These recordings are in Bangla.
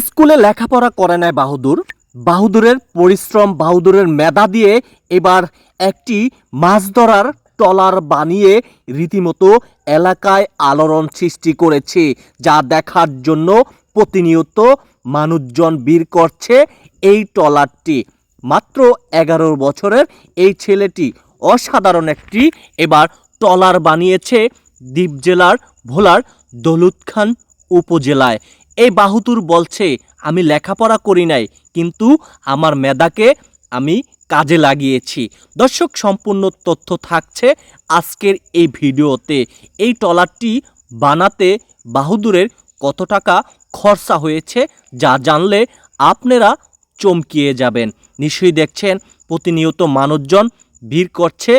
স্কুলে লেখাপড়া করে নেয় বাহাদুর। বাহাদুরের পরিশ্রম বাহাদুরের মেধা দিয়ে এবার একটি মাছ ধরার ট্রলার বানিয়ে রীতিমতো এলাকায় আলোড়ন সৃষ্টি করেছে, যা দেখার জন্য প্রতিনিয়ত মানুষজন বীর করছে এই ট্রলারটি। মাত্র এগারো বছরের এই ছেলেটি অসাধারণ একটি এবার ট্রলার বানিয়েছে দ্বীপ জেলার ভোলার দৌলত খান উপজেলায়। এই বাহুতুর বলছে, আমি লেখাপড়া করি নাই, কিন্তু আমার মেধাকে আমি কাজে লাগিয়েছি। দর্শক, সম্পূর্ণ তথ্য থাকছে আজকের এই ভিডিওতে। এই ট্রলারটি বানাতে বাহুদুরের কত টাকা খরচা হয়েছে, যা জানলে আপনারা চমকিয়ে যাবেন। নিশ্চয়ই দেখছেন, প্রতিনিয়ত মানুষজন ভিড় করছে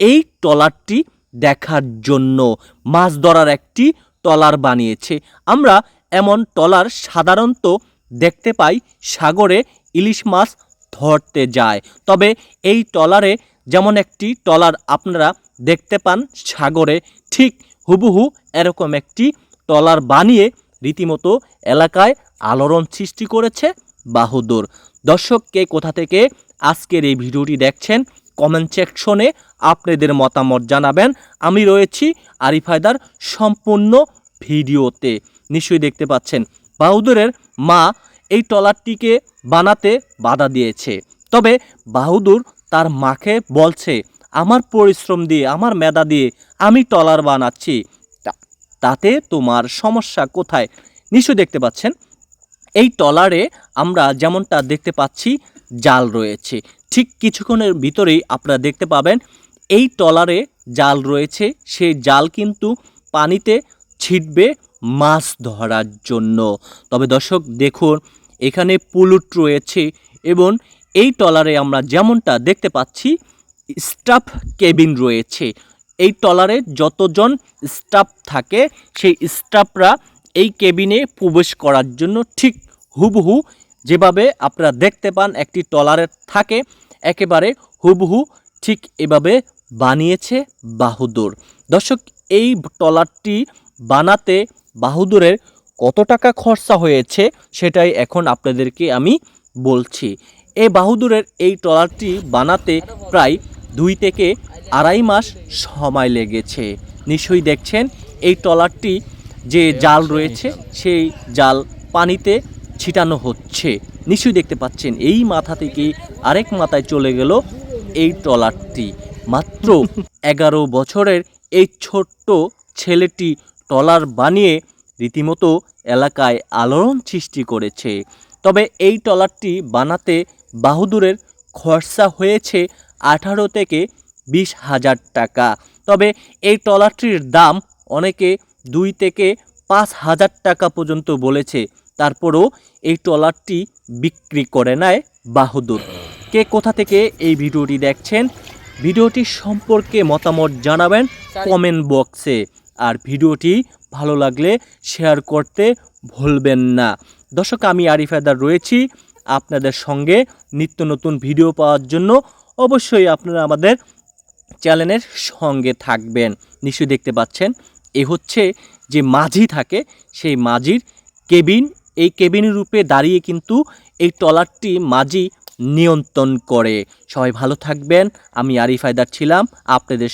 এই ট্রলারটি দেখার জন্য। মাছ ধরার একটি ট্রলার বানিয়েছে। আমরা এমন ট্রলার সাধারণত দেখতে পাই সাগরে ইলিশ মাছ ধরতে যায়। তবে এই ট্রলারে যেমন একটি ট্রলার আপনারা দেখতে পান সাগরে, ঠিক হুবহু এরকম একটি ট্রলার বানিয়ে রীতিমতো এলাকায় আলোড়ন সৃষ্টি করেছে বাহুদুর। দর্শক, কে কোথা থেকে আজকের এই ভিডিওটি দেখছেন কমেন্ট সেকশনে আপনাদের মতামত জানাবেন। আমি রয়েছি আরিফায়দার সম্পূর্ণ ভিডিওতে নিশ্চয়ই দেখতে পাচ্ছেন। বাহুদুরের মা এই ট্রলারটিকে বানাতে বাধা দিয়েছে। তবে বাহাদুর তার মাকে বলছে, আমার পরিশ্রম দিয়ে, আমার মেধা দিয়ে আমি ট্রলার বানাচ্ছি। তাতে তোমার সমস্যা কোথায়? নিশ্চয়ই দেখতে পাচ্ছেন। এই ট্রলারে আমরা যেমনটা দেখতে পাচ্ছি, জাল রয়েছে। ঠিক কিছুক্ষণের ভিতরেই আপনারা দেখতে পাবেন, এই ট্রলারে জাল রয়েছে। সেই জাল কিন্তু পানিতে ছিটবে মাছ ধরার জন্য। তবে দর্শক, দেখুন, এখানে পুলুট রয়েছে এবং এই ট্রলারে আমরা যেমনটা দেখতে পাচ্ছি, স্টাফ কেবিন রয়েছে। এই ট্রলারে যতজন স্টাফ থাকে, সেই স্টাফরা এই কেবিনে প্রবেশ করার জন্য ঠিক হুবহু যেভাবে আপনারা দেখতে পান, একটি ট্রলারের থাকে, একেবারে হুবহু ঠিক এভাবে বানিয়েছে বাহুদুর। দর্শক, এই ট্রলারটি বানাতে বাহুদুরের কত টাকা খরচা হয়েছে সেটাই এখন আপনাদেরকে আমি বলছি। এই বাহুদুরের এই ট্রলারটি বানাতে প্রায় দুই থেকে আড়াই মাস সময় লেগেছে। নিশ্চয়ই দেখছেন, এই ট্রলারটি যে জাল রয়েছে সেই জাল পানিতে ছিটানো হচ্ছে। নিশ্চয়ই দেখতে পাচ্ছেন, এই মাথা থেকে আরেক মাথায় চলে গেল এই ট্রলারটি। মাত্র এগারো বছরের এই ছোট্ট ছেলেটি ট্রলার বানিয়ে রীতিমতো এলাকায় আলোড়ন সৃষ্টি করেছে। তবে এই ট্রলারটি বানাতে বাহাদুরের খরচা হয়েছে আঠারো থেকে বিশ হাজার টাকা। তবে এই ট্রলারটির দাম অনেকে দুই থেকে পাঁচ হাজার টাকা পর্যন্ত বলেছে। তারপরও এই ট্রলারটি বিক্রি করে নেয় বাহাদুর। কে কোথা থেকে এই ভিডিওটি দেখছেন? ভিডিওটি সম্পর্কে মতামত জানাবেন কমেন্ট বক্সে। আর ভিডিওটি ভালো লাগলে শেয়ার করতে ভুলবেন না। দর্শক, আমি আরিফ হায়দার রয়েছি। আপনাদের সঙ্গে নিত্য নতুন ভিডিও পাওয়ার জন্য অবশ্যই আপনারা আমাদের চ্যানেলের সঙ্গে থাকবেন। নিশ্চয়ই দেখতে পাচ্ছেন, এ হচ্ছে যে মাঝি থাকে, সেই মাঝির কেবিন। এই কেবিন রূপে দাঁড়িয়ে কিন্তু এই ট্রলারটি মাঝি নিয়ন্ত্রণ করে। সবাই ভালো থাকবেন। আমি আরিফ হায়দার ছিলাম। আপনাদের